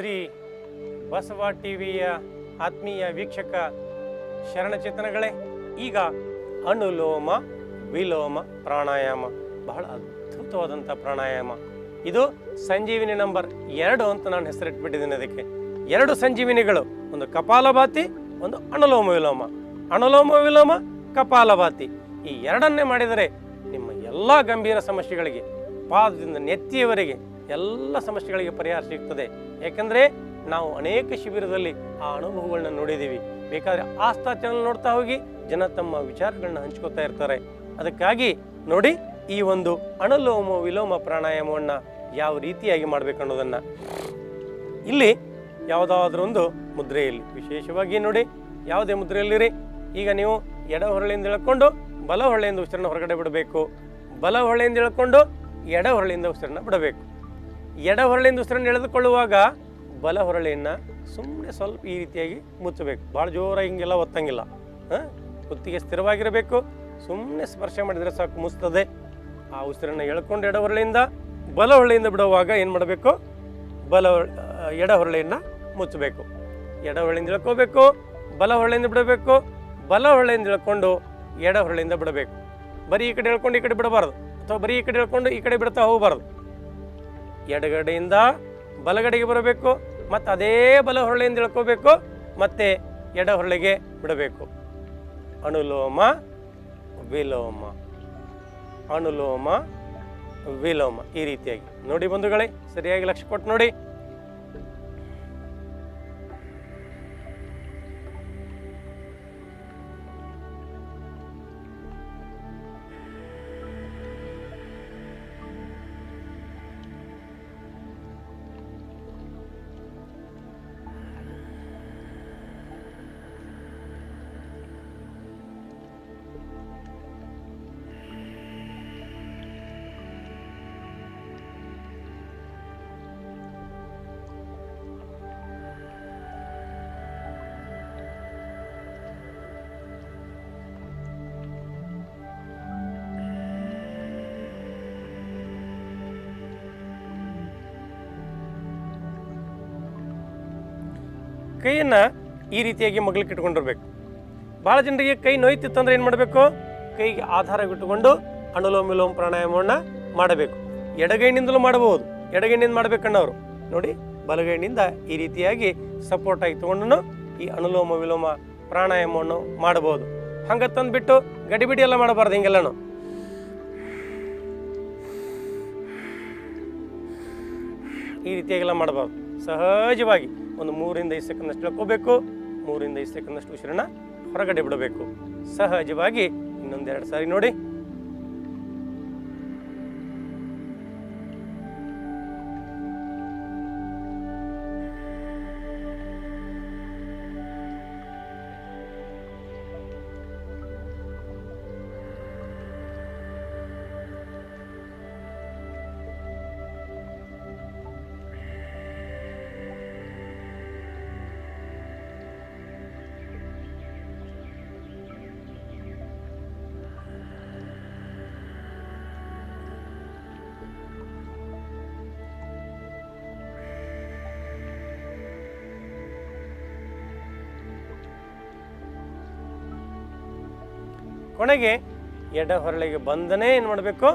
ಶ್ರೀ ಬಸವ ಟಿವಿಯ ಆತ್ಮೀಯ ವೀಕ್ಷಕ ಶರಣಚೇತನಗಳೇ, ಈಗ ಅನುಲೋಮ ವಿಲೋಮ ಪ್ರಾಣಾಯಾಮ, ಬಹಳ ಅದ್ಭುತವಾದಂಥ ಪ್ರಾಣಾಯಾಮ. ಇದು ಸಂಜೀವಿನಿ ನಂಬರ್ ಎರಡು ಅಂತ ನಾನು ಹೆಸರಿಟ್ಬಿಟ್ಟಿದ್ದೀನಿ ಅದಕ್ಕೆ. ಎರಡು ಸಂಜೀವಿನಿಗಳು, ಒಂದು ಕಪಾಲಭಾತಿ, ಒಂದು ಅನುಲೋಮ ವಿಲೋಮ. ಅನುಲೋಮ ವಿಲೋಮ, ಕಪಾಲಭಾತಿ. ಈ ಎರಡನ್ನೇ ಮಾಡಿದರೆ ನಿಮ್ಮ ಎಲ್ಲ ಗಂಭೀರ ಸಮಸ್ಯೆಗಳಿಗೆ, ಪಾದದಿಂದ ನೆತ್ತಿಯವರೆಗೆ ಎಲ್ಲ ಸಮಸ್ಯೆಗಳಿಗೆ ಪರಿಹಾರ ಸಿಗ್ತದೆ. ಯಾಕಂದರೆ ನಾವು ಅನೇಕ ಶಿಬಿರದಲ್ಲಿ ಆ ಅನುಭವಗಳನ್ನ ನೋಡಿದ್ದೀವಿ. ಬೇಕಾದರೆ ಆಸ್ತಾ ಚಾನಲ್ ನೋಡ್ತಾ ಹೋಗಿ ಜನ ತಮ್ಮ ವಿಚಾರಗಳನ್ನ ಹಂಚ್ಕೋತಾ ಇರ್ತಾರೆ. ಅದಕ್ಕಾಗಿ ನೋಡಿ ಈ ಒಂದು ಅನುಲೋಮ ವಿಲೋಮ ಪ್ರಾಣಾಯಾಮವನ್ನು ಯಾವ ರೀತಿಯಾಗಿ ಮಾಡಬೇಕು ಅನ್ನೋದನ್ನು. ಇಲ್ಲಿ ಯಾವುದಾದ್ರೂ ಒಂದು ಮುದ್ರೆಯಲ್ಲಿ ವಿಶೇಷವಾಗಿ ನೋಡಿ ಯಾವುದೇ ಮುದ್ರೆಯಲ್ಲಿರಿ. ಈಗ ನೀವು ಎಡ ಹೊರಳಿಂದ ಎಳ್ಕೊಂಡು ಬಲ ಹೊರಳೆಯಿಂದ ಉಸಿರನ್ನ ಹೊರಗಡೆ ಬಿಡಬೇಕು. ಬಲ ಹೊರಳೆಯಿಂದ ಎಳ್ಕೊಂಡು ಎಡ ಹೊರಳಿಂದ ಉಸಿರನ್ನ ಬಿಡಬೇಕು. ಎಡ ಹೊರಳಿಂದ ಉಸಿರನ್ನು ಎಳೆದುಕೊಳ್ಳುವಾಗ ಬಲ ಹೊರಳೆಯನ್ನು ಸುಮ್ಮನೆ ಸ್ವಲ್ಪ ಈ ರೀತಿಯಾಗಿ ಮುಚ್ಚಬೇಕು. ಭಾಳ ಜೋರಾಗಿ ಹಿಂಗೆಲ್ಲ ಒತ್ತಂಗಿಲ್ಲ. ಹಾಂ? ಕುತ್ತಿಗೆ ಸ್ಥಿರವಾಗಿರಬೇಕು. ಸುಮ್ಮನೆ ಸ್ಪರ್ಶ ಮಾಡಿದರೆ ಸಾಕು ಮುಚ್ತದೆ ಆ ಉಸಿರನ್ನು ಎಳ್ಕೊಂಡು ಎಡ ಹೊರಳೆಯಿಂದ ಬಲ ಹೊರಳೆಯಿಂದ ಬಿಡುವಾಗ ಏನು ಮಾಡಬೇಕು? ಬಲ ಎಡ ಹೊರಳೆಯನ್ನು ಮುಚ್ಚಬೇಕು. ಎಡ ಹೊರಳಿಂದ ಇಳ್ಕೋಬೇಕು ಬಲ ಹೊರಳೆಯಿಂದ ಬಿಡಬೇಕು, ಬಲ ಹೊರಳೆಯಿಂದ ಇಳ್ಕೊಂಡು ಎಡ ಹೊರಳಿಂದ ಬಿಡಬೇಕು. ಬರೀ ಈ ಕಡೆ ಎಳ್ಕೊಂಡು ಈ ಕಡೆ ಬಿಡಬಾರ್ದು ಅಥವಾ ಬರೀ ಈ ಕಡೆ ಎಳ್ಕೊಂಡು ಈ ಕಡೆ ಬಿಡ್ತಾ ಹೋಗಬಾರ್ದು. ಎಡಗಡೆಯಿಂದ ಬಲಗಡೆಗೆ ಬರಬೇಕು, ಮತ್ತು ಅದೇ ಬಲ ಹೊರಳೆಯಿಂದ ಇಳ್ಕೋಬೇಕು, ಮತ್ತೆ ಎಡ ಹೊರಳಿಗೆ ಬಿಡಬೇಕು. ಅನುಲೋಮ, ವಿಲೋಮ. ಅನುಲೋಮ, ವಿಲೋಮ. ಈ ರೀತಿಯಾಗಿ. ನೋಡಿ ಬಂಧುಗಳೇ, ಸರಿಯಾಗಿ ಲಕ್ಷ್ಯ ಕೊಟ್ಟು ನೋಡಿ. ಕೈಯನ್ನು ಈ ರೀತಿಯಾಗಿ ಮಗ್ಲಿಕ್ಕೆ ಇಟ್ಕೊಂಡಿರ್ಬೇಕು. ಭಾಳ ಜನರಿಗೆ ಕೈ ನೋಯ್ತಿತ್ತಂದ್ರೆ ಏನು ಮಾಡಬೇಕು? ಕೈಗೆ ಆಧಾರ ಇಟ್ಟುಕೊಂಡು ಅನುಲೋಮ ವಿಲೋಮ ಪ್ರಾಣಾಯಾಮವನ್ನು ಮಾಡಬೇಕು. ಎಡಗೈನಿಂದಲೂ ಮಾಡಬಹುದು. ಎಡಗೈನಿಂದ ಮಾಡ್ಬೇಕನ್ನೋರು ನೋಡಿ ಬಲಗೈನಿಂದ ಈ ರೀತಿಯಾಗಿ ಸಪೋರ್ಟ್ ಆಗಿ ತಗೊಂಡು ಈ ಅನುಲೋಮ ವಿಲೋಮ ಪ್ರಾಣಾಯಾಮವನ್ನು ಮಾಡಬಹುದು. ಹಂಗೆ ತಂದ್ಬಿಟ್ಟು ಗಡಿಬಿಡಿ ಎಲ್ಲ ಮಾಡಬಾರ್ದು ಹಿಂಗೆಲ್ಲನು. ಈ ರೀತಿಯಾಗೆಲ್ಲ ಮಾಡಬಾರ್ದು. ಸಹಜವಾಗಿ ಒಂದು ಮೂರಿಂದ ಐದು ಸೆಕೆಂಡಷ್ಟು ಇಳ್ಕೋಬೇಕು, ಮೂರಿಂದ ಐದು ಸೆಕೆಂಡಷ್ಟು ಉಸಿರನ್ನ ಹೊರಗಡೆ ಬಿಡಬೇಕು. ಸಹಜವಾಗಿ ಇನ್ನೊಂದೆರಡು ಸಾರಿ ನೋಡಿ. ಕೊನೆಗೆ ಎಡ ಹೊರಳಿಗೆ ಬಂದನೇ ಏನು ಮಾಡಬೇಕು?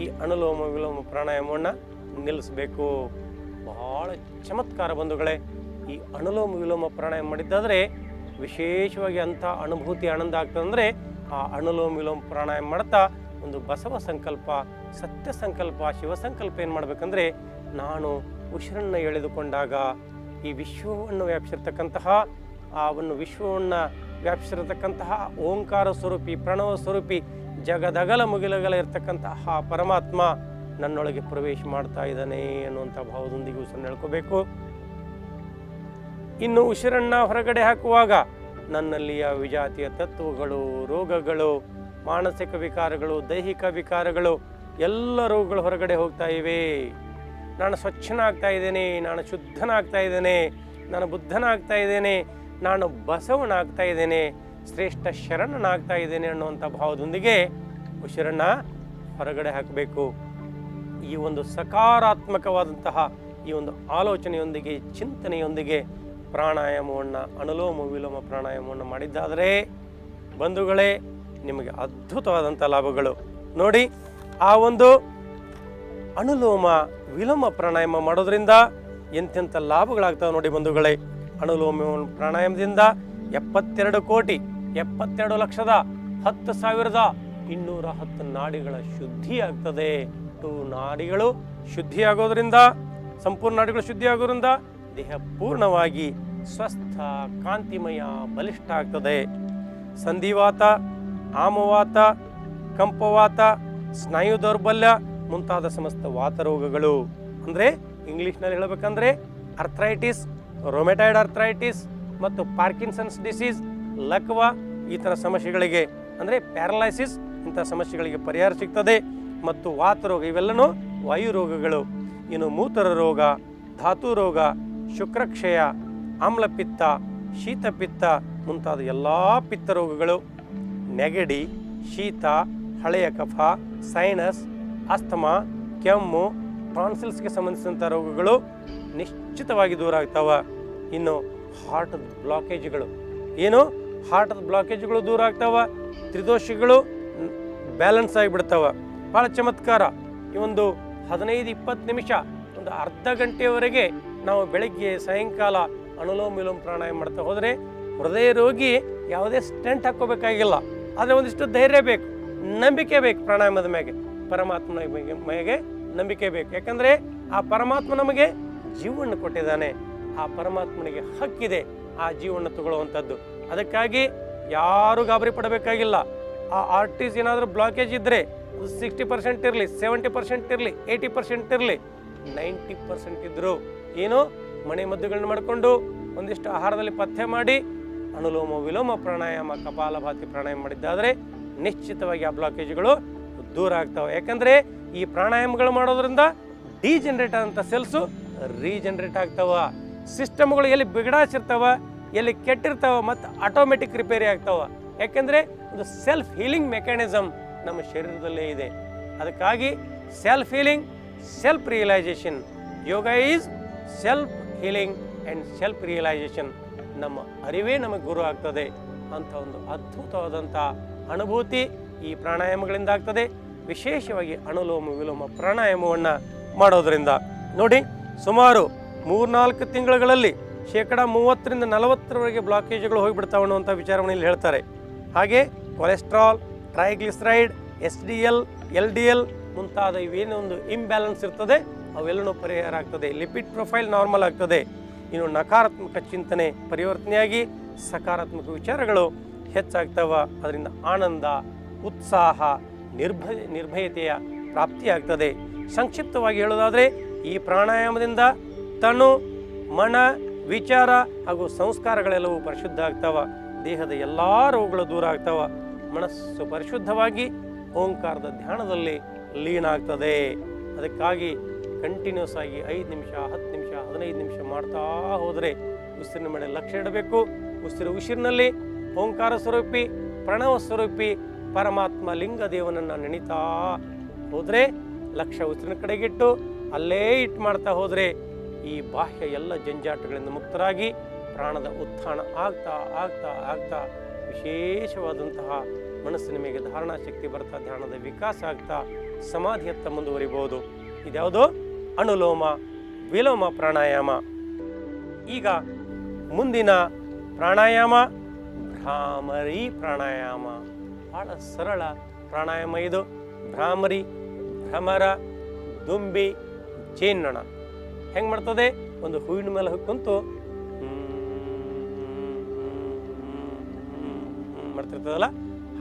ಈ ಅನುಲೋಮ ವಿಲೋಮ ಪ್ರಾಣಾಯಾಮವನ್ನು ನಿಲ್ಲಿಸಬೇಕು. ಬಹಳ ಚಮತ್ಕಾರ ಬಂಧುಗಳೇ, ಈ ಅನುಲೋಮ ವಿಲೋಮ ಪ್ರಾಣಾಯಾಮ ಮಾಡಿದ್ದಾದರೆ ವಿಶೇಷವಾಗಿ ಅಂಥ ಅನುಭೂತಿ ಆನಂದ ಆಗ್ತದಂದರೆ ಆ ಅನುಲೋಮ ವಿಲೋಮ ಪ್ರಾಣಾಯಾಮ ಮಾಡ್ತಾ ಒಂದು ಬಸವ ಸಂಕಲ್ಪ, ಸತ್ಯ ಸಂಕಲ್ಪ, ಶಿವ ಸಂಕಲ್ಪ ಏನು ಮಾಡಬೇಕಂದ್ರೆ ನಾನು ಉಸಿರನ್ನು ಎಳೆದುಕೊಂಡಾಗ ಈ ವಿಶ್ವವನ್ನು ವ್ಯಾಪಿಸಿರ್ತಕ್ಕಂತಹ ಆ ಒಂದು ವಿಶ್ವವನ್ನು ವ್ಯಾಪಿಸಿರತಕ್ಕಂತಹ ಓಂಕಾರ ಸ್ವರೂಪಿ, ಪ್ರಣವ ಸ್ವರೂಪಿ, ಜಗದಗಲ ಮುಗಿಲಗಲ ಇರತಕ್ಕಂತಹ ಪರಮಾತ್ಮ ನನ್ನೊಳಗೆ ಪ್ರವೇಶ ಮಾಡ್ತಾ ಇದ್ದಾನೆ ಅನ್ನುವಂಥ ಭಾವದೊಂದಿಗೂ ಎಳ್ಕೋಬೇಕು ಇನ್ನು ಉಸಿರನ್ನ ಹೊರಗಡೆ ಹಾಕುವಾಗ ನನ್ನಲ್ಲಿಯ ವಿಜಾತಿಯ ತತ್ವಗಳು, ರೋಗಗಳು, ಮಾನಸಿಕ ವಿಕಾರಗಳು, ದೈಹಿಕ ವಿಕಾರಗಳು, ಎಲ್ಲ ರೋಗಗಳು ಹೊರಗಡೆ ಹೋಗ್ತಾ ಇವೆ. ನಾನು ಸ್ವಚ್ಛನಾಗ್ತಾ ಇದ್ದೇನೆ, ನಾನು ಶುದ್ಧನಾಗ್ತಾ ಇದ್ದೇನೆ, ನಾನು ಬುದ್ಧನಾಗ್ತಾ ಇದ್ದೇನೆ ನಾನು ಬಸವನಾಗ್ತಾ ಇದ್ದೇನೆ, ಶ್ರೇಷ್ಠ ಶರಣನಾಗ್ತಾ ಇದ್ದೇನೆ ಅನ್ನುವಂಥ ಭಾವದೊಂದಿಗೆ ಉಸಿರನ್ನು ಹೊರಗಡೆ ಹಾಕಬೇಕು. ಈ ಒಂದು ಸಕಾರಾತ್ಮಕವಾದಂತಹ ಈ ಒಂದು ಆಲೋಚನೆಯೊಂದಿಗೆ, ಚಿಂತನೆಯೊಂದಿಗೆ ಪ್ರಾಣಾಯಾಮವನ್ನು, ಅನುಲೋಮ ವಿಲೋಮ ಪ್ರಾಣಾಯಾಮವನ್ನು ಮಾಡಿದ್ದಾದರೆ ಬಂಧುಗಳೇ, ನಿಮಗೆ ಅದ್ಭುತವಾದಂಥ ಲಾಭಗಳು. ನೋಡಿ, ಆ ಒಂದು ಅನುಲೋಮ ವಿಲೋಮ ಪ್ರಾಣಾಯಾಮ ಮಾಡೋದ್ರಿಂದ ಎಂತೆಂಥ ಲಾಭಗಳಾಗ್ತವೆ ನೋಡಿ ಬಂಧುಗಳೇ. ಅನುಲೋಮ ಪ್ರಾಣಾಯಾಮದಿಂದ ಎಪ್ಪತ್ತೆರಡು ಕೋಟಿ, ಎಪ್ಪತ್ತೆರಡು ಲಕ್ಷದ ಹತ್ತು ಸಾವಿರದ ಇನ್ನೂರ ಹತ್ತು ನಾಡಿಗಳ ಶುದ್ಧಿ ಆಗ್ತದೆ ಟು ನಾಡಿಗಳು ಶುದ್ಧಿಯಾಗೋದ್ರಿಂದ, ಸಂಪೂರ್ಣ ನಾಡಿಗಳು ಶುದ್ಧಿಯಾಗೋದ್ರಿಂದ ದೇಹ ಪೂರ್ಣವಾಗಿ ಸ್ವಸ್ಥ, ಕಾಂತಿಮಯ, ಬಲಿಷ್ಠ ಆಗ್ತದೆ. ಸಂಧಿವಾತ, ಆಮವಾತ, ಕಂಪವಾತ, ಸ್ನಾಯು ದೌರ್ಬಲ್ಯ ಮುಂತಾದ ಸಮಸ್ತ ವಾತರೋಗಗಳು ಅಂದರೆ ಇಂಗ್ಲೀಷ್ನಲ್ಲಿ ಹೇಳಬೇಕಂದ್ರೆ ಅರ್ಥ್ರೈಟಿಸ್ ರೊಮೆಟೈಡ್ ಅರ್ಥ್ರೈಟಿಸ್ ಮತ್ತು ಪಾರ್ಕಿನ್ಸನ್ಸ್ ಡಿಸೀಸ್ ಲಕ್ವ, ಈ ಥರ ಸಮಸ್ಯೆಗಳಿಗೆ, ಅಂದರೆ ಪ್ಯಾರಲೈಸಿಸ್ ಇಂಥ ಸಮಸ್ಯೆಗಳಿಗೆ ಪರಿಹಾರ ಸಿಗ್ತದೆ. ಮತ್ತು ವಾತರೋಗ ಇವೆಲ್ಲನೂ ವಾಯು ರೋಗಗಳು. ಇನ್ನು ಮೂತ್ರ ರೋಗ, ಧಾತು ರೋಗ, ಶುಕ್ರಕ್ಷಯ, ಆಮ್ಲಪಿತ್ತ, ಶೀತಪಿತ್ತ, ಮುಂತಾದ ಎಲ್ಲ ಪಿತ್ತ ರೋಗಗಳು. ನೆಗಡಿ, ಶೀತ, ಹಳೆಯ ಕಫ ಸೈನಸ್ ಅಸ್ತಮಾ, ಕೆಮ್ಮು ಟಾನ್ಸಿಲ್ಸ್ಗೆ ಸಂಬಂಧಿಸಿದಂಥ ರೋಗಗಳು ನಿಶ್ಚಿತವಾಗಿ ದೂರ ಆಗ್ತಾವ ಇನ್ನು ಹಾರ್ಟ್ ಬ್ಲಾಕೇಜ್ಗಳು. ಏನು? ಹಾರ್ಟ್ ಬ್ಲಾಕೇಜ್ಗಳು ದೂರ ಆಗ್ತಾವ ತ್ರಿದೋಷಿಗಳು ಬ್ಯಾಲೆನ್ಸ್ ಆಗಿಬಿಡ್ತಾವ. ಭಾಳ ಚಮತ್ಕಾರ. ಈ ಒಂದು ಹದಿನೈದು ಇಪ್ಪತ್ತು ನಿಮಿಷ, ಒಂದು ಅರ್ಧ ಗಂಟೆಯವರೆಗೆ ನಾವು ಬೆಳಗ್ಗೆ ಸಾಯಂಕಾಲ ಅನುಲೋಮ ವಿಲೋಮ ಪ್ರಾಣಾಯಾಮ ಮಾಡ್ತಾ ಹೋದರೆ ಹೃದಯ ರೋಗಿ ಯಾವುದೇ ಸ್ಟೆಂಟ್ ಹಾಕೋಬೇಕಾಗಿಲ್ಲ ಆದರೆ ಒಂದಿಷ್ಟು ಧೈರ್ಯ ಬೇಕು, ನಂಬಿಕೆ ಬೇಕು ಪ್ರಾಣಾಯಾಮದ ಮ್ಯಾಗೆ. ಪರಮಾತ್ಮನ ಮ್ಯಾಗೆ ನಂಬಿಕೆ ಬೇಕು. ಯಾಕಂದರೆ ಆ ಪರಮಾತ್ಮ ನಮಗೆ ಜೀವವನ್ನು ಕೊಟ್ಟಿದ್ದಾನೆ. ಆ ಪರಮಾತ್ಮನಿಗೆ ಹಕ್ಕಿದೆ ಆ ಜೀವವನ್ನು ತಗೊಳ್ಳುವಂಥದ್ದು. ಅದಕ್ಕಾಗಿ ಯಾರು ಗಾಬರಿ ಪಡಬೇಕಾಗಿಲ್ಲ. ಆ ಆರ್ಟಿಸ್ ಏನಾದರೂ ಬ್ಲಾಕೇಜ್ ಇದ್ದರೆ ಸಿಕ್ಸ್ಟಿ ಪರ್ಸೆಂಟ್ ಇರಲಿ ಸೆವೆಂಟಿ ಪರ್ಸೆಂಟ್ ಇರಲಿ ಏಯ್ಟಿ ಪರ್ಸೆಂಟ್ ಇರಲಿ ನೈಂಟಿ ಪರ್ಸೆಂಟ್ ಇದ್ದರು ಏನು ಮನೆ ಮದ್ದುಗಳನ್ನ ಮಾಡಿಕೊಂಡು ಒಂದಿಷ್ಟು ಆಹಾರದಲ್ಲಿ ಪಥ್ಯ ಮಾಡಿ ಅನುಲೋಮ ವಿಲೋಮ ಪ್ರಾಣಾಯಾಮ ಕಪಾಲಭಾತಿ ಪ್ರಾಣಾಯಾಮ ಮಾಡಿದ್ದಾದರೆ ನಿಶ್ಚಿತವಾಗಿ ಆ ಬ್ಲಾಕೇಜ್ಗಳು ದೂರ ಆಗ್ತಾವೆ. ಯಾಕಂದರೆ ಈ ಪ್ರಾಣಾಯಾಮಗಳು ಮಾಡೋದ್ರಿಂದ ಡಿಜನರೇಟ್ ಆದಂಥ ಸೆಲ್ಸು ರೀಜನ್ರೇಟ್ ಆಗ್ತಾವ, ಸಿಸ್ಟಮ್ಗಳು ಎಲ್ಲಿ ಬಿಗಡಾಸಿರ್ತಾವ, ಎಲ್ಲಿ ಕೆಟ್ಟಿರ್ತಾವ ಮತ್ತು ಆಟೋಮೆಟಿಕ್ ರಿಪೇರಿ ಆಗ್ತಾವ. ಯಾಕೆಂದರೆ ಒಂದು ಸೆಲ್ಫ್ ಹೀಲಿಂಗ್ ಮೆಕ್ಯಾನಿಸಮ್ ನಮ್ಮ ಶರೀರದಲ್ಲೇ ಇದೆ. ಅದಕ್ಕಾಗಿ self healing self realisation yoga is self healing and self realisation ನಮ್ಮ ಅರಿವೇ ನಮಗೆ ಗುರು ಆಗ್ತದೆ ಅಂತ ಒಂದು ಅದ್ಭುತವಾದಂಥ ಅನುಭೂತಿ ಈ ಪ್ರಾಣಾಯಾಮಗಳಿಂದ ಆಗ್ತದೆ. ವಿಶೇಷವಾಗಿ ಅನುಲೋಮ ವಿಲೋಮ ಪ್ರಾಣಾಯಾಮವನ್ನು ಮಾಡೋದರಿಂದ. ನೋಡಿ. ಸುಮಾರು ಮೂರ್ನಾಲ್ಕು ತಿಂಗಳುಗಳಲ್ಲಿ ಶೇಕಡ ಮೂವತ್ತರಿಂದ ನಲವತ್ತರವರೆಗೆ ಬ್ಲಾಕೇಜ್ಗಳು ಹೋಗಿಬಿಡ್ತಾವೆ ಅನ್ನುವಂಥ ವಿಚಾರವನ್ನು ಇಲ್ಲಿ ಹೇಳ್ತಾರೆ. ಹಾಗೆ cholesterol, triglyceride S D L L D L ಮುಂತಾದ ಇವೇನೋ ಒಂದು ಇಂಬ್ಯಾಲೆನ್ಸ್ ಇರ್ತದೆ, ಅವೆಲ್ಲನೂ ಪರಿಹಾರ ಆಗ್ತದೆ. ಲಿಪಿಡ್ ಪ್ರೊಫೈಲ್ ನಾರ್ಮಲ್ ಆಗ್ತದೆ. ಇನ್ನು ನಕಾರಾತ್ಮಕ ಚಿಂತನೆ, ಪರಿವರ್ತನೆಯಾಗಿ ಸಕಾರಾತ್ಮಕ ವಿಚಾರಗಳು ಹೆಚ್ಚಾಗ್ತವೆ. ಅದರಿಂದ ಆನಂದ, ಉತ್ಸಾಹ ನಿರ್ಭಯ ನಿರ್ಭಯತೆಯ ಪ್ರಾಪ್ತಿಯಾಗ್ತದೆ. ಸಂಕ್ಷಿಪ್ತವಾಗಿ ಹೇಳೋದಾದರೆ ಈ ಪ್ರಾಣಾಯಾಮದಿಂದ ತನು, ಮನ, ವಿಚಾರ ಹಾಗೂ ಸಂಸ್ಕಾರಗಳೆಲ್ಲವೂ ಪರಿಶುದ್ಧ ಆಗ್ತಾವ. ದೇಹದ ಎಲ್ಲ ರೋಗಗಳು ದೂರ ಆಗ್ತಾವ. ಮನಸ್ಸು ಪರಿಶುದ್ಧವಾಗಿ ಓಂಕಾರದ ಧ್ಯಾನದಲ್ಲಿ ಲೀನ ಆಗ್ತದೆ. ಅದಕ್ಕಾಗಿ ಕಂಟಿನ್ಯೂಸ್ ಆಗಿ ಐದು ನಿಮಿಷ, ಹತ್ತು ನಿಮಿಷ, ಹದಿನೈದು ನಿಮಿಷ ಮಾಡ್ತಾ ಹೋದರೆ ಉಸಿರಿನ ಮೇಲೆ ಲಕ್ಷ್ಯ ಇಡಬೇಕು. ಉಸಿರು ಉಸಿರಿನಲ್ಲಿ ಓಂಕಾರ ಸ್ವರೂಪಿ, ಪ್ರಣವ ಸ್ವರೂಪಿ, ಪರಮಾತ್ಮ ಲಿಂಗ ದೇವನನ್ನು ನೆನಿತಾ ಹೋದರೆ ಲಕ್ಷ ಉಸಿರಿನ ಕಡೆಗಿಟ್ಟು ಅಲ್ಲೇ ಇಟ್ಟು ಮಾಡ್ತಾ ಹೋದರೆ ಈ ಬಾಹ್ಯ ಎಲ್ಲ ಜಂಜಾಟಗಳಿಂದ ಮುಕ್ತರಾಗಿ ಪ್ರಾಣದ ಉತ್ಥಾನ ಆಗ್ತಾ ಆಗ್ತಾ ಆಗ್ತಾ ವಿಶೇಷವಾದಂತಹ ಮನಸ್ಸಿನ ಮೇಲೆ ಧಾರಣಾ ಶಕ್ತಿ ಬರ್ತಾ, ಧ್ಯಾನದ ವಿಕಾಸ ಆಗ್ತಾ ಸಮಾಧಿಯತ್ತ ಮುಂದುವರಿಬೋದು ಇದ್ಯಾವುದು? ಅನುಲೋಮ ವಿಲೋಮ ಪ್ರಾಣಾಯಾಮ. ಈಗ ಮುಂದಿನ ಪ್ರಾಣಾಯಾಮ, ಭ್ರಾಮರಿ ಪ್ರಾಣಾಯಾಮ. ಬಹಳ ಸರಳ ಪ್ರಾಣಾಯಾಮ ಇದು. ಭ್ರಾಮರಿ, ಭ್ರಮರ, ದುಂಬಿ ಚೇನ್ನಣ ಹೆಂಗೆ ಮಾಡ್ತದೆ? ಒಂದು ಹೂವಿನ ಮೇಲೆ ಕುಂತು ಮಾಡ್ತಿರ್ತದಲ್ಲ?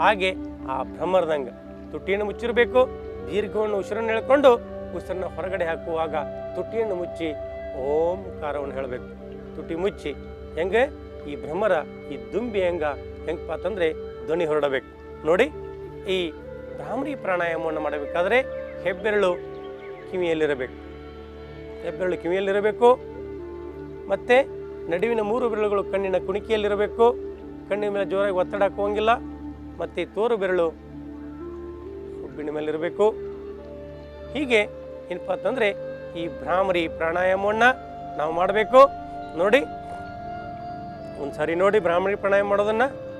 ಹಾಗೆ ಆ ಭ್ರಮರದಂಗ ತುಟ್ಟಿಯನ್ನು ಮುಚ್ಚಿರಬೇಕು, ದೀರ್ಘವನ್ನು ಉಸಿರನ್ನು ಹೇಳ್ಕೊಂಡು ಉಸಿರನ್ನ ಹೊರಗಡೆ ಹಾಕುವಾಗ ತುಟ್ಟಿಯನ್ನು ಮುಚ್ಚಿ ಓಂಕಾರವನ್ನು ಹೇಳಬೇಕು. ತುಟಿ ಮುಚ್ಚಿ ಹೆಂಗೆ? ಈ ಭ್ರಮರ, ಈ ದುಂಬಿ ಹೆಂಗ? ಹೆಂಗಪ್ಪ ಅಂತಂದರೆ ಧ್ವನಿ ಹೊರಡಬೇಕು. ನೋಡಿ, ಈ ಭ್ರಾಮರಿ ಪ್ರಾಣಾಯಾಮವನ್ನು ಮಾಡಬೇಕಾದ್ರೆ ಹೆಬ್ಬೆರಳು ಕಿವಿಯಲ್ಲಿರಬೇಕು. ಹೆಬ್ಬೆರಳು ಕಿವಿಯಲ್ಲಿರಬೇಕು. ಮತ್ತು ನಡುವಿನ ಮೂರು ಬೆರಳುಗಳು ಕಣ್ಣಿನ ಕುಣಿಕೆಯಲ್ಲಿರಬೇಕು. ಕಣ್ಣಿನ ಮೇಲೆ ಜೋರಾಗಿ ಒತ್ತಡ ಹಾಕುವಂಗಿಲ್ಲ. ಮತ್ತು ತೋರು ಬೆರಳು ಹುಬ್ಬಿನ ಮೇಲಿರಬೇಕು. ಹೀಗೆ ಏನಪ್ಪ ಅಂತಂದರೆ ಈ ಭ್ರಾಮರಿ ಪ್ರಾಣಾಯಾಮವನ್ನು ನಾವು ಮಾಡಬೇಕು. ನೋಡಿ ಒಂದು ಸಾರಿ ನೋಡಿ ಭ್ರಾಮರಿ ಪ್ರಾಣಾಯಾಮ ಮಾಡೋದನ್ನು.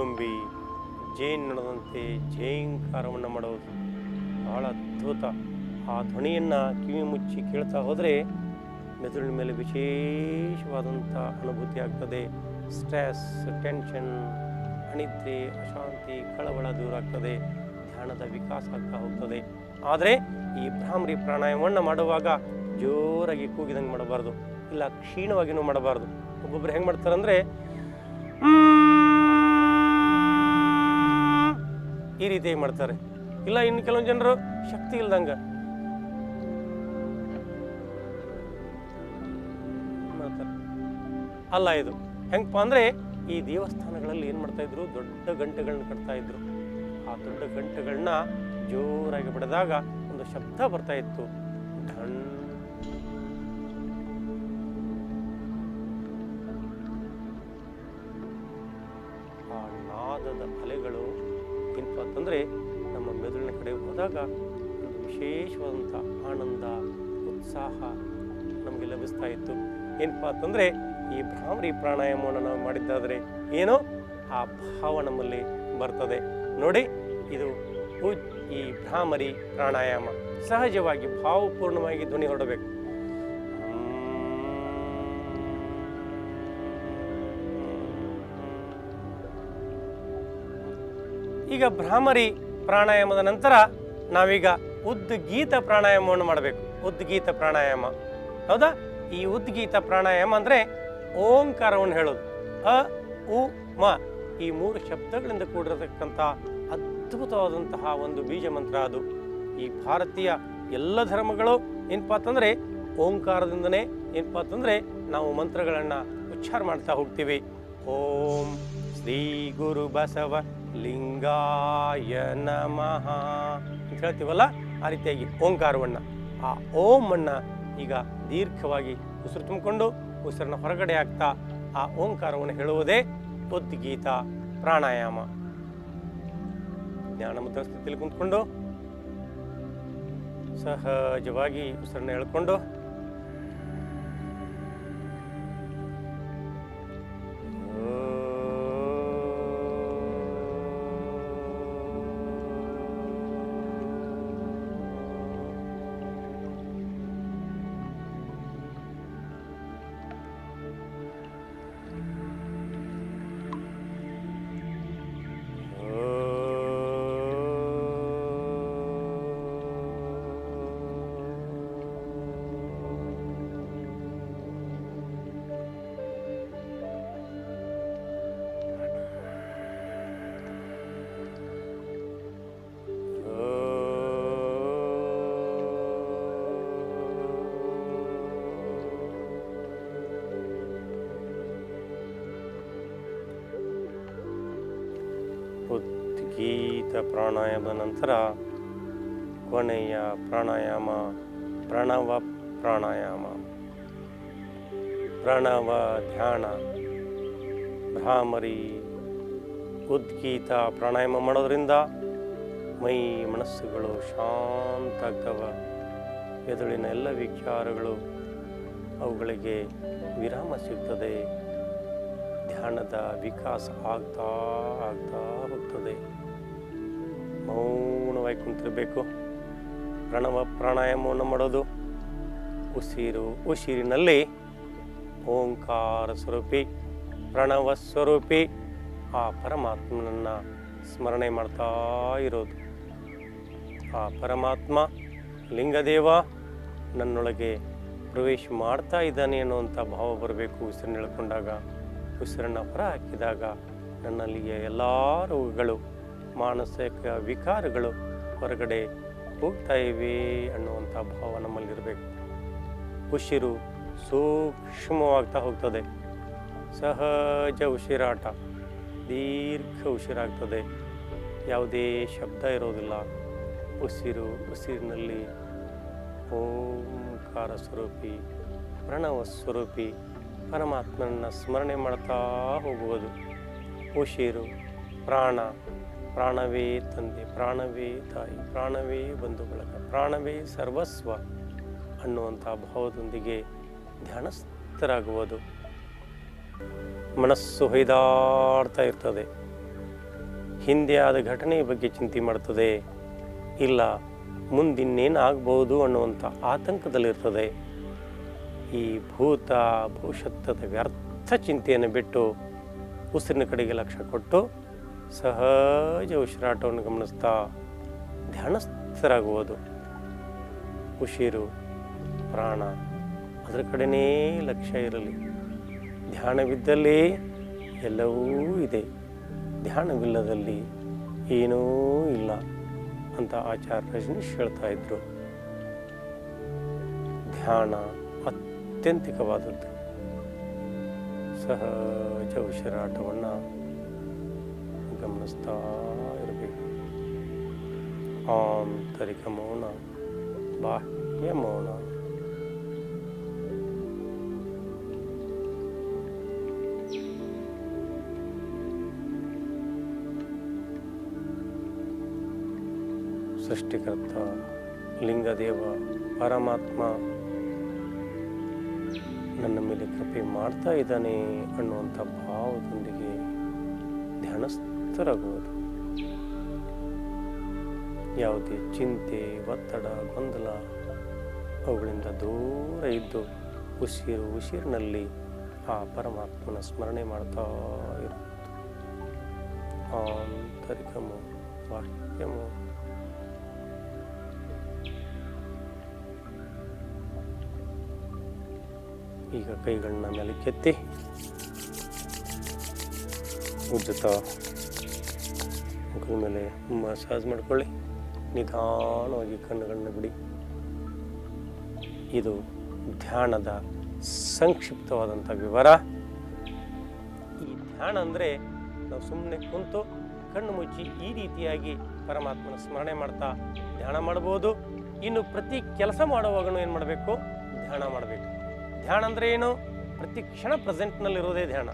ದುಂಬಿ ಜೇನು ನಡೆದಂತೆ ಜೇಂಕಾರವನ್ನು ಮಾಡುವುದು ಬಹಳ ಅದ್ಭುತ. ಆ ಧ್ವನಿಯನ್ನು ಕಿವಿ ಮುಚ್ಚಿ ಕೇಳ್ತಾ ಹೋದರೆ ಮೆದುಳಿನ ಮೇಲೆ ವಿಶೇಷವಾದಂಥ ಅನುಭೂತಿ ಆಗ್ತದೆ. ಸ್ಟ್ರೆಸ್, ಟೆನ್ಷನ್, ಅನಿದ್ರೆ, ಅಶಾಂತಿ, ಕಳವಳ ದೂರ ಆಗ್ತದೆ. ಧ್ಯಾನದ ವಿಕಾಸ ಆಗ್ತಾ ಹೋಗ್ತದೆ. ಆದರೆ ಈ ಭ್ರಾಮರಿ ಪ್ರಾಣಾಯಾಮವನ್ನು ಮಾಡುವಾಗ ಜೋರಾಗಿ ಕೂಗಿದಂಗೆ ಮಾಡಬಾರ್ದು. ಇಲ್ಲ, ಕ್ಷೀಣವಾಗಿನೂ ಮಾಡಬಾರ್ದು. ಒಬ್ಬೊಬ್ರು ಹೆಂಗೆ ಮಾಡ್ತಾರಂದ್ರೆ ಈ ರೀತಿ ಮಾಡ್ತಾರೆ. ಇಲ್ಲ, ಇನ್ನು ಕೆಲವೊಂದು ಜನರು ಶಕ್ತಿ ಇಲ್ದಂಗ. ಮಾಡ್ತಾರೆ. ಅಲ್ಲ ಇದು. ಹೆಂಗಪ್ಪ ಅಂದರೆ ಈ ದೇವಸ್ಥಾನಗಳಲ್ಲಿ ಏನು ಮಾಡ್ತಾ ಇದ್ರು? ದೊಡ್ಡ ಗಂಟೆಗಳನ್ನ ಕಟ್ತಾ ಇದ್ರು. ಆ ದೊಡ್ಡ ಗಂಟೆಗಳನ್ನ ಜೋರಾಗಿ ಬಡಿದಾಗ ಒಂದು ಶಬ್ದ ಬರ್ತಾ ಇತ್ತು. ಢಣ್ ಅಂತಂದರೆ ನಮ್ಮ ಮೆದುಳಿನ ಕಡೆ ಹೋದಾಗ ಒಂದು ವಿಶೇಷವಾದಂಥ ಆನಂದ, ಉತ್ಸಾಹ ನಮಗೆ ಲಭಿಸ್ತಾ ಇತ್ತು. ಏನಪ್ಪ ಅಂತಂದರೆ ಈ ಭ್ರಾಮರಿ ಪ್ರಾಣಾಯಾಮವನ್ನು ನಾವು ಮಾಡಿದ್ದಾದರೆ ಏನೋ ಆ ಭಾವ ನಮ್ಮಲ್ಲಿ ಬರ್ತದೆ. ನೋಡಿ, ಇದು ಈ ಭ್ರಾಮರಿ ಪ್ರಾಣಾಯಾಮ. ಸಹಜವಾಗಿ ಭಾವಪೂರ್ಣವಾಗಿ ಧ್ವನಿ ಹೊರಡಬೇಕು. ಈಗ ಭ್ರಾಮರಿ ಪ್ರಾಣಾಯಾಮದ ನಂತರ ನಾವೀಗ ಉದ್ಗೀತ ಪ್ರಾಣಾಯಾಮವನ್ನು ಮಾಡಬೇಕು. ಉದ್ಗೀತ ಪ್ರಾಣಾಯಾಮ. ಹೌದಾ? ಈ ಉದ್ಗೀತ ಪ್ರಾಣಾಯಾಮ ಅಂದರೆ ಓಂಕಾರವನ್ನು ಹೇಳೋದು. ಅ, ಉ, ಮ ಈ ಮೂರು ಶಬ್ದಗಳಿಂದ ಕೂಡಿರತಕ್ಕಂಥ ಅದ್ಭುತವಾದಂತಹ ಒಂದು ಬೀಜ ಮಂತ್ರ ಅದು. ಈ ಭಾರತೀಯ ಎಲ್ಲ ಧರ್ಮಗಳು ಏನಪ್ಪಾ ಅಂತಂದರೆ ಓಂಕಾರದಿಂದನೇ ಏನಪ್ಪಾ ಅಂತಂದರೆ ನಾವು ಮಂತ್ರಗಳನ್ನು ಉಚ್ಚಾರ ಮಾಡ್ತಾ ಹೋಗ್ತೀವಿ. ಓಂ ಶ್ರೀ ಗುರು ಬಸವ ಲಿಂಗಾಯ ನಮಃ. ಅಂತ ಹೇಳ್ತೀವಲ್ಲ? ಆ ರೀತಿಯಾಗಿ ಓಂಕಾರವನ್ನು, ಆ ಓಮನ್ನು ಈಗ ದೀರ್ಘವಾಗಿ ಉಸಿರು ತುಂಬಿಕೊಂಡು ಉಸಿರನ್ನ ಹೊರಗಡೆ ಹಾಕ್ತಾ ಆ ಓಂಕಾರವನ್ನು ಹೇಳುವುದೇ ಗೀತಾ ಪ್ರಾಣಾಯಾಮ. ಜ್ಞಾನ ಮುದ್ರ ಸ್ಥಿತಿಯಲ್ಲಿ ಕುಂತ್ಕೊಂಡು ಸಹಜವಾಗಿ ಉಸಿರನ್ನ ಎಳ್ಕೊಂಡು ಉದ್ಗೀತ ಪ್ರಾಣಾಯಾಮದ ನಂತರ ಕೊನೆಯ ಪ್ರಾಣಾಯಾಮ, ಪ್ರಣವ ಪ್ರಾಣಾಯಾಮ. ಪ್ರಣವ ಧ್ಯಾನ. ಭ್ರಾಮರಿ, ಉದ್ಗೀತ ಪ್ರಾಣಾಯಾಮ ಮಾಡೋದ್ರಿಂದ ಮೈ ಮನಸ್ಸುಗಳು ಶಾಂತ ಮೆದುಳಿನ ಎಲ್ಲ ವಿಚಾರಗಳು ಅವುಗಳಿಗೆ ವಿರಾಮ ಸಿಗ್ತದೆ. ಧ್ಯಾನದ ವಿಕಾಸ ಆಗ್ತಾ ಆಗ್ತಾ ಹೋಗ್ತದೆ. ಮೌನವಾಗಿ ಕುಂತಿರಬೇಕು. ಪ್ರಣವ ಪ್ರಾಣಾಯಾಮವನ್ನು ಮಾಡೋದು. ಉಸಿರು, ಉಸಿರಿನಲ್ಲಿ ಓಂಕಾರ ಸ್ವರೂಪಿ, ಪ್ರಣವ ಸ್ವರೂಪಿ, ಆ ಪರಮಾತ್ಮನನ್ನು ಸ್ಮರಣೆ ಮಾಡ್ತಾ ಇರೋದು. ಆ ಪರಮಾತ್ಮ ಲಿಂಗದೇವ ನನ್ನೊಳಗೆ ಪ್ರವೇಶ ಮಾಡ್ತಾ ಇದ್ದಾನೆ ಅನ್ನುವಂಥ ಭಾವ ಬರಬೇಕು ಉಸಿರನ್ನು ಹೇಳ್ಕೊಂಡಾಗ ಉಸಿರನ್ನು ಹೊರ ಹಾಕಿದಾಗ ನನ್ನಲ್ಲಿಯ ಎಲ್ಲ ರೋಗಗಳು ಮಾನಸಿಕ ವಿಕಾರಗಳು ಹೊರಗಡೆ ಹೋಗ್ತಾ ಇವೆ ಅನ್ನುವಂಥ ಭಾವ ನಮ್ಮಲ್ಲಿರಬೇಕು. ಉಸಿರು ಸೂಕ್ಷ್ಮವಾಗ್ತಾ ಹೋಗ್ತದೆ. ಸಹಜ ಉಸಿರಾಟ, ದೀರ್ಘ ಉಸಿರಾಗ್ತದೆ. ಯಾವುದೇ ಶಬ್ದ ಇರೋದಿಲ್ಲ. ಉಸಿರು ಉಸಿರಿನಲ್ಲಿ ಓಂಕಾರ ಸ್ವರೂಪಿ, ಪ್ರಣವ ಸ್ವರೂಪಿ, ಪರಮಾತ್ಮನನ್ನು ಸ್ಮರಣೆ ಮಾಡ್ತಾ ಹೋಗುವುದು. ಉಸಿರು, ಪ್ರಾಣ ಪ್ರಾಣವೇ ತಂದೆ, ಪ್ರಾಣವೇ ತಾಯಿ, ಪ್ರಾಣವೇ ಬಂಧು ಬಳಗ ಪ್ರಾಣವೇ ಸರ್ವಸ್ವ ಅನ್ನುವಂಥ ಭಾವದೊಂದಿಗೆ ಧ್ಯಾನಸ್ಥರಾಗುವುದು. ಮನಸ್ಸು ಹೊಯ್ದಾಡ್ತಾ ಇರ್ತದೆ. ಹಿಂದೆ ಆದ ಘಟನೆಯ ಬಗ್ಗೆ ಚಿಂತೆ ಮಾಡ್ತದೆ. ಇಲ್ಲ, ಮುಂದಿನ್ನೇನು ಆಗ್ಬೋದು ಅನ್ನುವಂಥ ಆತಂಕದಲ್ಲಿರ್ತದೆ. ಈ ಭೂತ, ಭವಿಷ್ಯತ್ತದ ವ್ಯರ್ಥ ಚಿಂತೆಯನ್ನು ಬಿಟ್ಟು ಉಸಿರಿನ ಕಡೆಗೆ ಲಕ್ಷ್ಯ ಕೊಟ್ಟು ಸಹಜ ಉಸಿರಾಟವನ್ನು ಗಮನಿಸ್ತಾ ಧ್ಯಾನಸ್ಥರಾಗುವುದು. ಉಸಿರು, ಪ್ರಾಣ ಅದರ ಕಡೆನೇ ಲಕ್ಷ್ಯ ಇರಲಿ. ಧ್ಯಾನವಿದ್ದಲ್ಲಿ ಎಲ್ಲವೂ ಇದೆ. ಧ್ಯಾನವಿಲ್ಲದಲ್ಲಿ ಏನೂ ಇಲ್ಲ ಅಂತ ಆಚಾರ್ಯ ರಜನೀಶ್ ಹೇಳ್ತಾ ಇದ್ರು. ಧ್ಯಾನ ಅತ್ಯಂತಿಕವಾದದ್ದು. ಸಹಜ ಉಸಿರಾಟವನ್ನು ಗಮನಿಸ್ತಾ ಇರಬೇಕು. ಆಂತರಿಕ ಮೌನ, ಬಾಹ್ಯ ಮೌನ. ಸೃಷ್ಟಿಕರ್ತ, ಲಿಂಗದೇವ, ಪರಮಾತ್ಮ ನನ್ನ ಮೇಲೆ ಕೃಪೆ ಮಾಡ್ತಾ ಇದ್ದಾನೆ ಅನ್ನುವಂಥ ಭಾವದೊಂದಿಗೆ ಧ್ಯಾನಸ್ಥರಾಗುವುದು ಯಾವುದೇ ಚಿಂತೆ, ಒತ್ತಡ, ಗೊಂದಲ ಅವುಗಳಿಂದ ದೂರ ಇದ್ದು ಉಸಿರು ಉಸಿರಿನಲ್ಲಿ ಆ ಪರಮಾತ್ಮನ ಸ್ಮರಣೆ ಮಾಡ್ತಾ ಇರುವುದು. ಆಂತರಿಕಮು, ಬಾಹ್ಯಮು. ಬಾಹ್ಯ ಈಗ ಕೈಗಳನ್ನ ಮೇಲೆ ಕೆತ್ತಿ ಉಜ್ಜುತ್ತಾ ಮೇಲೆ ಮಸಾಜ್ ಮಾಡ್ಕೊಳ್ಳಿ. ನಿಧಾನವಾಗಿ ಕಣ್ಣುಗಳನ್ನ ಬಿಡಿ. ಇದು ಧ್ಯಾನದ ಸಂಕ್ಷಿಪ್ತವಾದಂಥ ವಿವರ. ಈ ಧ್ಯಾನ ಅಂದರೆ ನಾವು ಸುಮ್ಮನೆ ಕುಂತು ಕಣ್ಣು ಮುಚ್ಚಿ ಈ ರೀತಿಯಾಗಿ ಪರಮಾತ್ಮನ ಸ್ಮರಣೆ ಮಾಡ್ತಾ ಧ್ಯಾನ ಮಾಡ್ಬೋದು. ಇನ್ನು ಪ್ರತಿ ಕೆಲಸ ಮಾಡುವಾಗನೂ ಏನು ಮಾಡಬೇಕು? ಧ್ಯಾನ ಮಾಡಬೇಕು. ಧ್ಯಾನ ಅಂದರೆ ಏನು? ಪ್ರತಿ ಕ್ಷಣ ಪ್ರೆಸೆಂಟ್ನಲ್ಲಿರೋದೇ ಧ್ಯಾನ.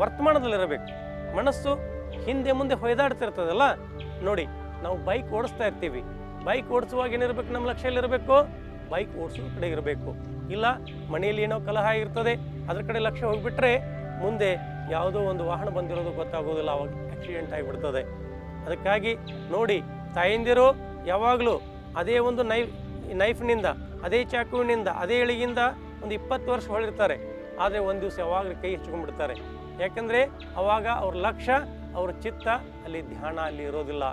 ವರ್ತಮಾನದಲ್ಲಿರಬೇಕು. ಮನಸ್ಸು ಹಿಂದೆ ಮುಂದೆ ಹೊಯ್ದಾಡ್ತಿರ್ತದಲ್ಲ? ನೋಡಿ, ನಾವು ಬೈಕ್ ಓಡಿಸ್ತಾ ಇರ್ತೀವಿ. ಬೈಕ್ ಓಡಿಸುವಾಗ ಏನಿರಬೇಕು? ನಮ್ಮ ಲಕ್ಷ್ಯದಲ್ಲಿ ಇರಬೇಕು. ಬೈಕ್ ಓಡಿಸೋ ಕಡೆ ಇರಬೇಕು. ಇಲ್ಲ, ಮನೆಯಲ್ಲಿ ಏನೋ ಕಲಹ ಇರ್ತದೆ, ಅದ್ರ ಕಡೆ ಲಕ್ಷ್ಯ ಹೋಗ್ಬಿಟ್ರೆ ಮುಂದೆ ಯಾವುದೋ ಒಂದು ವಾಹನ ಬಂದಿರೋದು ಗೊತ್ತಾಗೋದಿಲ್ಲ, ಅವಾಗ ಆಕ್ಸಿಡೆಂಟ್ ಆಗಿಬಿಡ್ತದೆ. ಅದಕ್ಕಾಗಿ ನೋಡಿ, ತಾಯಂದಿರು, ಯಾವಾಗಲೂ ಅದೇ ಒಂದು ನೈಫ್ ನೈಫ್ನಿಂದ ಅದೇ ಚಾಕುವಿನಿಂದ, ಅದೇ ಎಳಿಗಿಂದ ಒಂದು ಇಪ್ಪತ್ತು ವರ್ಷ ಹೊಳಿರ್ತಾರೆ. ಆದರೆ ಒಂದು ದಿವಸ ಯಾವಾಗಲೂ ಕೈ ಹಚ್ಕೊಂಡ್ಬಿಡ್ತಾರೆ. ಯಾಕಂದರೆ ಅವಾಗ ಅವ್ರ ಲಕ್ಷ್ಯ ಅವ್ರ ಚಿತ್ತ ಅಲ್ಲಿ ಧ್ಯಾನ ಅಲ್ಲಿ ಇರೋದಿಲ್ಲ.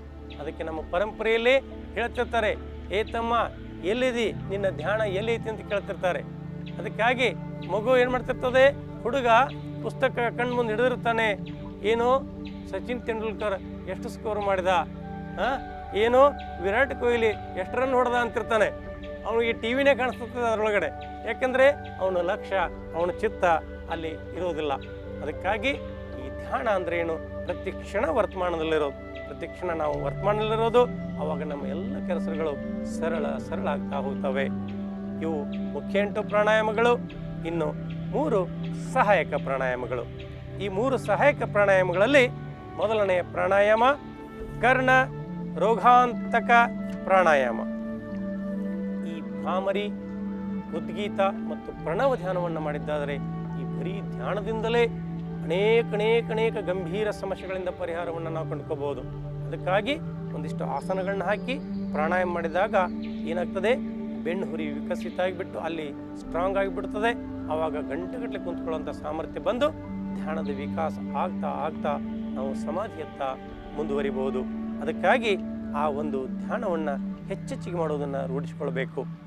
ಅದಕ್ಕೆ ನಮ್ಮ ಪರಂಪರೆಯಲ್ಲಿ ಹೇಳ್ತಿರ್ತಾರೆ, ಏ ತಮ್ಮ, ಎಲ್ಲಿದಿ? ನಿನ್ನ ಧ್ಯಾನ ಎಲ್ಲಿ ಅಂತ ಕೇಳ್ತಿರ್ತಾರೆ. ಅದಕ್ಕಾಗಿ ಮಗು ಏನು ಮಾಡ್ತಿರ್ತದೆ? ಹುಡುಗ ಪುಸ್ತಕ ಕಣ್ಣು ಮುಂದೆ ಹಿಡಿದಿರ್ತಾನೆ. ಏನು ಸಚಿನ್ ತೆಂಡೂಲ್ಕರ್ ಎಷ್ಟು ಸ್ಕೋರ್ ಮಾಡಿದ? ಆ? ಏನು ವಿರಾಟ್ ಕೊಹ್ಲಿ ಎಷ್ಟು ರನ್ ಹೊಡೆದ? ಅಂತಿರ್ತಾನೆ. ಅವನಿಗೆ ಟಿ ವಿನೇ ಕಾಣಿಸ್ತದೆ ಅದರೊಳಗಡೆ. ಯಾಕೆಂದರೆ ಅವನ ಲಕ್ಷ್ಯ, ಅವನ ಚಿತ್ತ ಅಲ್ಲಿ ಇರೋದಿಲ್ಲ. ಅದಕ್ಕಾಗಿ ಈ ಧ್ಯಾನ ಅಂದರೆ ಏನು? ಪ್ರತಿ ಕ್ಷಣ ವರ್ತಮಾನದಲ್ಲಿರೋದು. ಪ್ರತಿ ಕ್ಷಣ ನಾವು ವರ್ತಮಾನದಲ್ಲಿರೋದು, ಅವಾಗ ನಮ್ಮ ಎಲ್ಲ ಕೆಲಸಗಳು ಸರಳ ಸರಳ ಆಗ್ತಾ ಹೋಗ್ತವೆ. ಇವು ಮುಖ್ಯ ಎಂಟು ಪ್ರಾಣಾಯಾಮಗಳು, ಇನ್ನು ಮೂರು ಸಹಾಯಕ ಪ್ರಾಣಾಯಾಮಗಳು. ಈ ಮೂರು ಸಹಾಯಕ ಪ್ರಾಣಾಯಾಮಗಳಲ್ಲಿ ಮೊದಲನೆಯ ಪ್ರಾಣಾಯಾಮ, ಕರ್ಣ ರೋಗಾಂತಕ ಪ್ರಾಣಾಯಾಮ. ಈ ಭಾಮರಿ, ಉದ್ಗೀತ ಮತ್ತು ಪ್ರಣವ ಧ್ಯಾನವನ್ನು ಮಾಡಿದ್ದಾದರೆ ಈ ಬರೀ ಧ್ಯಾನದಿಂದಲೇ ಅನೇಕ ಅನೇಕ ಅನೇಕ ಗಂಭೀರ ಸಮಸ್ಯೆಗಳಿಂದ ಪರಿಹಾರವನ್ನು ನಾವು ಕಂಡುಕೋಬಹುದು ಅದಕ್ಕಾಗಿ ಒಂದಿಷ್ಟು ಆಸನಗಳನ್ನ ಹಾಕಿ ಪ್ರಾಣಾಯಾಮ ಮಾಡಿದಾಗ ಏನಾಗ್ತದೆ? ಬೆನ್ನು ಹುರಿ ವಿಕಸಿತ ಆಗಿಬಿಟ್ಟು ಅಲ್ಲಿ ಸ್ಟ್ರಾಂಗ್ ಆಗಿಬಿಡ್ತದೆ. ಆವಾಗ ಗಂಟೆಗಟ್ಟಲೆ ಕುಂತ್ಕೊಳ್ಳುವಂಥ ಸಾಮರ್ಥ್ಯ ಬಂದು ಧ್ಯಾನದ ವಿಕಾಸ ಆಗ್ತಾ ಆಗ್ತಾ ನಾವು ಸಮಾಧಿಯತ್ತ ಮುಂದುವರಿಬಹುದು ಅದಕ್ಕಾಗಿ ಆ ಒಂದು ಧ್ಯಾನವನ್ನು ಹೆಚ್ಚೆಚ್ಚಿಗೆ ಮಾಡೋದನ್ನು ರೂಢಿಸಿಕೊಳ್ಬೇಕು.